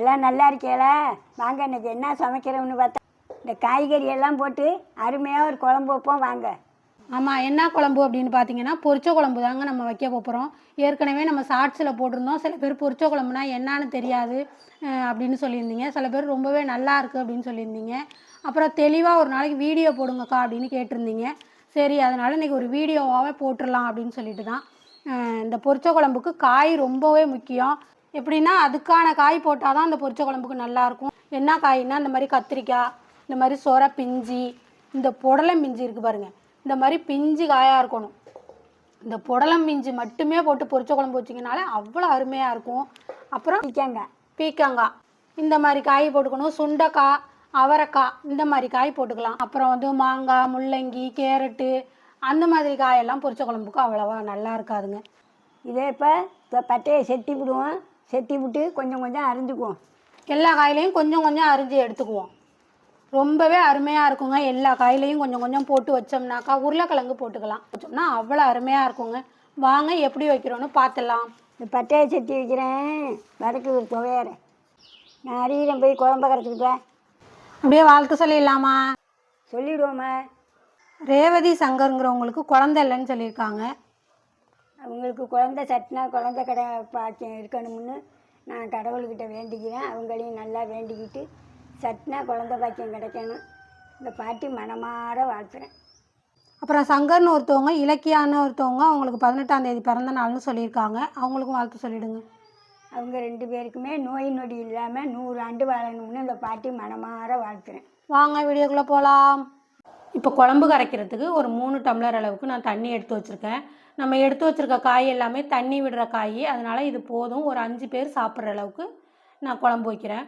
எல்லாம் நல்லா இருக்கீங்களா வாங்க இன்னைக்கு என்ன சமைக்கிறோம்னு பார்த்தா இந்த காய்கறி எல்லாம் போட்டு அருமையாக ஒரு குழம்பு வைப்போம் வாங்க. ஆமாம் என்ன குழம்பு அப்படின்னு பார்த்தீங்கன்னா பொரிச்ச குழம்பு தாங்க நம்ம வைக்க போகிறோம் ஏற்கனவே நம்ம ஷார்ட்ஸில் போட்டிருந்தோம். சில பேர் பொரிச்ச குழம்புனா என்னன்னு தெரியாது அப்படின்னு சொல்லியிருந்தீங்க. சில பேர் ரொம்பவே நல்லா இருக்குது அப்படின்னு சொல்லியிருந்தீங்க. அப்புறம் தெளிவாக ஒரு நாளைக்கு வீடியோ போடுங்கக்கா அப்படின்னு கேட்டிருந்தீங்க. சரி அதனால் இன்றைக்கி ஒரு வீடியோவாகவே போட்டுடலாம் அப்படின்னு சொல்லிட்டு தான் இந்த பொரிச்ச குழம்புக்கு காய் ரொம்பவே முக்கியம். எப்படின்னா அதுக்கான காய் போட்டால் தான் அந்த பொரிச்ச குழம்புக்கு நல்லாயிருக்கும். என்ன காய்னா இந்த மாதிரி கத்திரிக்காய் இந்த மாதிரி சொர பிஞ்சி இந்த புடலம் பிஞ்சு இருக்குது பாருங்கள் இந்த மாதிரி பிஞ்சு காயாக இருக்கணும். இந்த புடலம் பிஞ்சு மட்டுமே போட்டு பொரிச்ச குழம்பு வச்சிங்கனாலே அவ்வளோ அருமையாக இருக்கும். அப்புறம் பீக்கங்காய் பீக்கங்காய் இந்த மாதிரி காய் போட்டுக்கணும். சுண்டைக்காய் அவரைக்காய் இந்த மாதிரி காய் போட்டுக்கலாம். அப்புறம் வந்து மாங்காய் முள்ளங்கி கேரட்டு அந்த மாதிரி காயெல்லாம் பொரிச்ச குழம்புக்கு அவ்வளோவா நல்லா இருக்காதுங்க. இதே இப்போ இப்போ பட்டையை செட்டி விடுவோம். செட்டி விட்டு கொஞ்சம் கொஞ்சம் அரிஞ்சுக்குவோம். எல்லா காயிலையும் கொஞ்சம் கொஞ்சம் அரிஞ்சு எடுத்துக்குவோம். ரொம்பவே அருமையாக இருக்குங்க. எல்லா காயிலையும் கொஞ்சம் கொஞ்சம் போட்டு வச்சோம்னாக்கா உருளைக்கிழங்கு போட்டுக்கலாம். வச்சோம்னா அவ்வளோ அருமையாக இருக்குங்க. வாங்க எப்படி வைக்கிறோன்னு பார்த்துடலாம். இந்த பட்டையை செட்டி வைக்கிறேன். வதக்கு ஒரு துவையார நான் அரியிடம் போய் குழம்ப கரைச்சிக்கிட்டேன் அப்படியே வாழ்த்து சொல்லிடலாமா? சொல்லிவிடுவோம்மா ரேவதி சங்கருங்கிறவங்களுக்கு குழந்தை இல்லைன்னு சொல்லியிருக்காங்க. அவங்களுக்கு குழந்தை சட்டினா குழந்தை கடை பாக்கியம் இருக்கணும்னு நான் கடவுள்கிட்ட வேண்டிக்கிறேன். அவங்களையும் நல்லா வேண்டிக்கிட்டு சட்டினா குழந்தை பாக்கியம் கிடைக்கணும். இந்த பாட்டி மனமாற வாழ்த்துறேன். அப்புறம் சங்கர்னு ஒருத்தவங்க இலக்கியான்னு ஒருத்தவங்க அவங்களுக்கு பதினெட்டாம் தேதி பிறந்த நாள்னு சொல்லியிருக்காங்க. அவங்களுக்கும் வாழ்த்து சொல்லிடுங்க. அவங்க ரெண்டு பேருக்குமே நோய் நொடி இல்லாமல் நூறு ஆண்டு வாழணும்னு இந்த பாட்டி மனமாற வாழ்த்துறேன். வாங்க வீடியோக்குள்ளே போகலாம் இப்போ குழம்பு கரைக்கிறதுக்கு ஒரு மூணு டம்ளர் அளவுக்கு நான் தண்ணி எடுத்து வச்சுருக்கேன். நம்ம எடுத்து வச்சுருக்க காய் எல்லாமே தண்ணி விடுற காய். அதனால் இது போதும். ஒரு அஞ்சு பேர் சாப்பிட்ற அளவுக்கு நான் குழம்பு வைக்கிறேன்.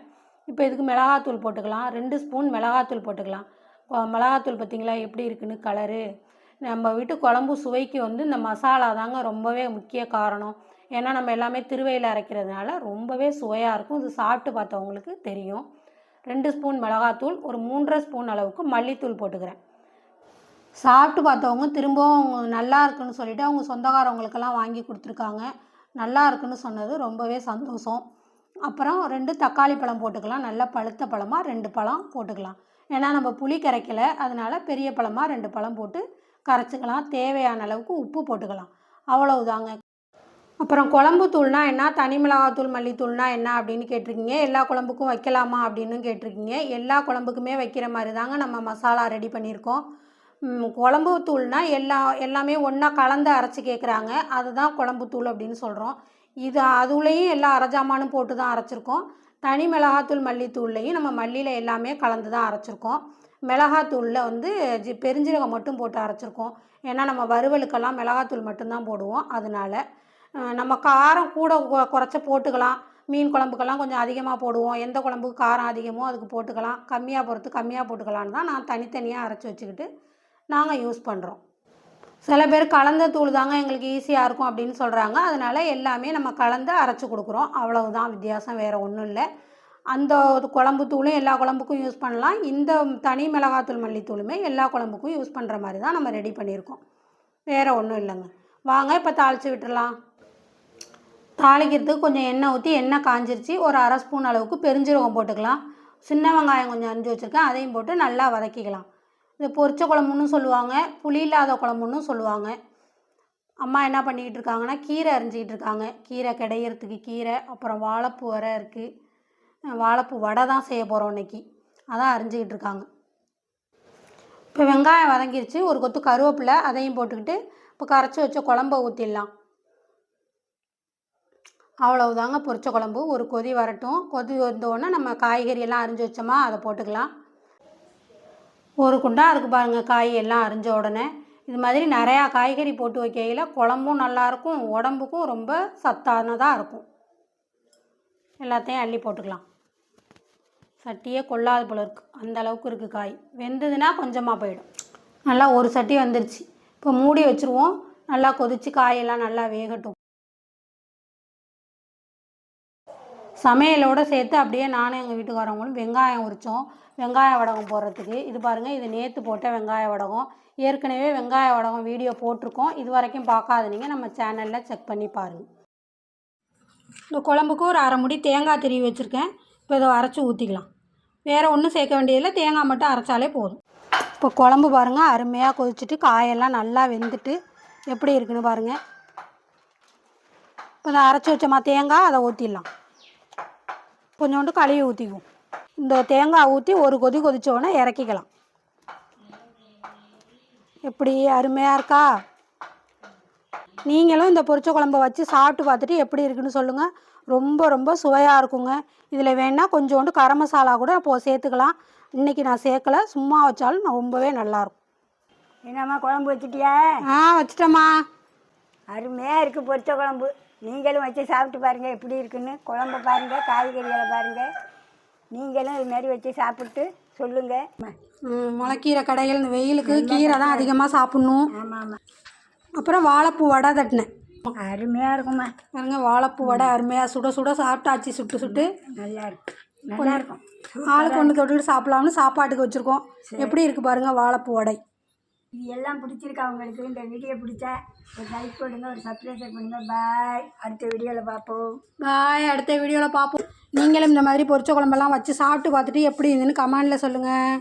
இப்போ இதுக்கு மிளகாத்தூள் போட்டுக்கலாம். ரெண்டு ஸ்பூன் மிளகாத்தூள் போட்டுக்கலாம். மிளகாத்தூள் பார்த்திங்களா? எப்படி இருக்குன்னு கலரு நம்ம வீட்டு குழம்பு சுவைக்கு வந்து இந்த மசாலா தாங்க ரொம்பவே முக்கிய காரணம். ஏன்னா நம்ம எல்லாமே திருவையில் அரைக்கிறதுனால ரொம்பவே சுவையாக இருக்கும். இது சாப்பிட்டு பார்த்தவங்களுக்கு தெரியும். ரெண்டு ஸ்பூன் மிளகாத்தூள் ஒரு மூன்றரை ஸ்பூன் அளவுக்கு மல்லித்தூள் போட்டுக்கிறேன். சாப்பிட்டு பார்த்தவங்க திரும்பவும் அவங்க நல்லா இருக்குன்னு சொல்லிட்டு அவங்க சொந்தக்காரவங்களுக்கெல்லாம் வாங்கி கொடுத்துருக்காங்க. நல்லா இருக்குன்னு சொன்னது ரொம்பவே சந்தோஷம். அப்புறம் ரெண்டு தக்காளி பழம் போட்டுக்கலாம். நல்லா பழுத்த பழமாக ரெண்டு பழம் போட்டுக்கலாம். ஏன்னா நம்ம புளி கரைக்கலை. அதனால் பெரிய பழமாக ரெண்டு பழம் போட்டு கரைச்சிக்கலாம். தேவையான அளவுக்கு உப்பு போட்டுக்கலாம். அவ்வளவுதாங்க. அப்புறம் குழம்பு தூள்னா என்ன? தனி மிளகாத்தூள் மல்லித்தூள்னா என்ன அப்படின்னு கேட்டிருக்கீங்க. எல்லா குழம்புக்கும் வைக்கலாமா அப்படின்னு கேட்டிருக்கீங்க. எல்லா குழம்புக்குமே வைக்கிற மாதிரி தாங்க நம்ம மசாலா ரெடி பண்ணியிருக்கோம். குழம்பு தூள்னா எல்லா எல்லாமே ஒன்றா கலந்து அரைச்சி கேட்குறாங்க அதுதான் குழம்பு தூள் அப்படின்னு சொல்கிறோம் இது அதுலேயும் எல்லா அரைஜாமானும் போட்டு தான் அரைச்சிருக்கோம். தனி மிளகாத்தூள் மல்லித்தூள்லையும் நம்ம மல்லியில் எல்லாமே கலந்து தான் அரைச்சிருக்கோம். மிளகாத்தூளில் வந்து ஜி பெருஞ்சீரகம் மட்டும் போட்டு அரைச்சிருக்கோம். ஏன்னா நம்ம வறுவலுக்கெல்லாம் மிளகாத்தூள் மட்டும்தான் போடுவோம். அதனால நம்ம காரம் கூட குறைச்ச போட்டுக்கலாம். மீன் குழம்புக்கெல்லாம் கொஞ்சம் அதிகமாக போடுவோம். எந்த குழம்புக்கு காரம் அதிகமோ அதுக்கு போட்டுக்கலாம். கம்மியாக போகிறது கம்மியாக போட்டுக்கலான்னு தான் நான் தனித்தனியாக அரைச்சி வச்சுக்கிட்டு நாங்கள் யூஸ் பண்ணுறோம் சில பேர் கலந்த தூள் தாங்க எங்களுக்கு ஈஸியாக இருக்கும் அப்படின்னு சொல்கிறாங்க அதனால் எல்லாமே நம்ம கலந்து அரைச்சி கொடுக்குறோம். அவ்வளவுதான். வித்தியாசம் வேறு ஒன்றும் இல்லை. அந்த குழம்பு தூளும் எல்லா குழம்புக்கும் யூஸ் பண்ணலாம். இந்த தனி மிளகாத்தூள் மல்லித்தூளுமே எல்லா குழம்புக்கும் யூஸ் பண்ணுற மாதிரி தான் நம்ம ரெடி பண்ணியிருக்கோம். வேறு ஒன்றும் இல்லைங்க. வாங்க இப்போ தாளித்து விட்டுடலாம் தாளிக்கிறதுக்கு கொஞ்சம் எண்ணெய் ஊற்றி எண்ணெய் காஞ்சிருச்சு. ஒரு அரை ஸ்பூன் அளவுக்கு பெருஞ்சீரகம் போட்டுக்கலாம். சின்ன வெங்காயம் கொஞ்சம் அரிஞ்சு வச்சுருக்கேன். அதையும் போட்டு நல்லா வதக்கிக்கலாம். இந்த பொரிச்ச குழம்புன்னு சொல்லுவாங்க புளி இல்லாத குழம்புன்னு சொல்லுவாங்க. அம்மா என்ன பண்ணிக்கிட்டு இருக்காங்கன்னா கீரை அரிஞ்சிக்கிட்டு இருக்காங்க. கீரை கிடையிறதுக்கு கீரை அப்புறம் வாழைப்பூ வர இருக்குது வாழைப்பூ வடை தான் செய்ய போகிறோம் இன்றைக்கி அதான் அரிஞ்சிக்கிட்டு இருக்காங்க. இப்போ வெங்காயம் வதங்கிருச்சு. ஒரு கொத்து கருவேப்பிலை அதையும் போட்டுக்கிட்டு இப்போ கரைச்சி வச்ச குழம்ப ஊற்றிடலாம் அவ்வளவுதாங்க பொரிச்ச குழம்பு. ஒரு கொதி வரட்டும். கொதி வந்தோடனே நம்ம காய்கறியெல்லாம் அரிஞ்சு வச்சோமா அதை போட்டுக்கலாம். ஒரு குண்டா இருக்குது பாருங்கள் காய் எல்லாம் அரிஞ்ச உடனே. இது மாதிரி நிறையா காய்கறி போட்டு வைக்கையில் குழம்பும் நல்லாயிருக்கும் உடம்புக்கும் ரொம்ப சத்தானதாக இருக்கும். எல்லாத்தையும் அள்ளி போட்டுக்கலாம். சட்டியே கொள்ளாது போல இருக்குது அந்த அளவுக்கு இருக்குது காய். வெந்ததுன்னா கொஞ்சமாக போயிடும். நல்லா ஒரு சட்டி வந்துருச்சு. இப்போ மூடி வச்சுருவோம். நல்லா கொதிச்சு காயெல்லாம் நல்லா வேகட்டும். சமையலோடு சேர்த்து அப்படியே நானும் எங்கள் வீட்டுக்காரவங்களும் வெங்காயம் உரித்தோம் வெங்காய வடகம் போடுறதுக்கு. இது பாருங்கள் இது நேற்று போட்ட வெங்காய வடகம். ஏற்கனவே வெங்காய வடகம் வீடியோ போட்டிருக்கோம். இது வரைக்கும் பார்க்காதீங்க. நம்ம சேனலில் செக் பண்ணி பாருங்கள் இந்த குழம்புக்கு ஒரு அரை முடி தேங்காய் திருவி வச்சுருக்கேன். இப்போ இதை அரைச்சி ஊற்றிக்கலாம் வேறு ஒன்றும் சேர்க்க வேண்டியதில்லை. தேங்காய் மட்டும் அரைச்சாலே போதும். இப்போ குழம்பு பாருங்கள் அருமையாக கொதிச்சுட்டு காயெல்லாம் நல்லா வெந்துட்டு எப்படி இருக்குன்னு பாருங்கள் இப்போ இதை அரைச்சி வச்சோமா தேங்காய் அதை ஊற்றிடலாம் கொஞ்சோண்டு கழுவி ஊற்றிக்குவோம் இந்த தேங்காய் ஊற்றி ஒரு கொதி கொதிச்ச உடனே இறக்கிக்கலாம். எப்படி? அருமையாக இருக்கா? நீங்களும் இந்த பொரிச்ச குழம்ப வச்சு சாப்பிட்டு பார்த்துட்டு எப்படி இருக்குன்னு சொல்லுங்கள் ரொம்ப ரொம்ப சுவையாக இருக்குங்க. இதில் வேணால் கொஞ்சோண்டு கரம் மசாலா கூட இப்போ சேர்த்துக்கலாம். இன்றைக்கி நான் சேர்க்கல. சும்மா வச்சாலும் நான் ரொம்பவே நல்லாயிருக்கும் என்னம்மா குழம்பு வச்சிட்டியா? ஆ வச்சிட்டேம்மா. அருமையாக இருக்குது பொரிச்ச குழம்பு. நீங்களும் வச்சு சாப்பிட்டு பாருங்கள் எப்படி இருக்குன்னு. குழம்ப பாருங்கள் காய்கறிகளை பாருங்கள் நீங்களும் இது மாதிரி வச்சு சாப்பிட்டு சொல்லுங்கள் முளைக்கீரை கடைகள் இந்த வெயிலுக்கு கீரை தான் அதிகமாக சாப்பிட்ணும். ஆமாம் ஆமாம் அப்புறம் வாழைப்பூ வடை தட்டினேன். அருமையாக இருக்கும்மா. பாருங்க வாழைப்பூ வடை அருமையாக சுட சுட சாப்பிட்டாச்சு சுட்டு சுட்டு. நல்லா இருக்கும் நல்லா இருக்கும். ஆளுக்கு ஒன்று தொட்டுக்கிட்டு சாப்பிடலாம்னு சாப்பாட்டுக்கு வச்சுருக்கோம். எப்படி இருக்குது பாருங்கள் வாழைப்பூ வடை. இது எல்லாம் பிடிச்சிருக்கா உங்களுக்கு? இந்த வீடியோ பிடிச்சா ஒரு லைக் போடுங்க ஒரு சப்ஸ்கிரைப் பண்ணுங்க. பாய் அடுத்த வீடியோவில் பார்ப்போம். பாய் அடுத்த வீடியோவில் பார்ப்போம். நீங்களும் இந்த மாதிரி பொரிச்ச குழம்பெல்லாம் வச்சு சாப்பிட்டு பார்த்துட்டு எப்படி இருந்துன்னு கமெண்டில் சொல்லுங்கள்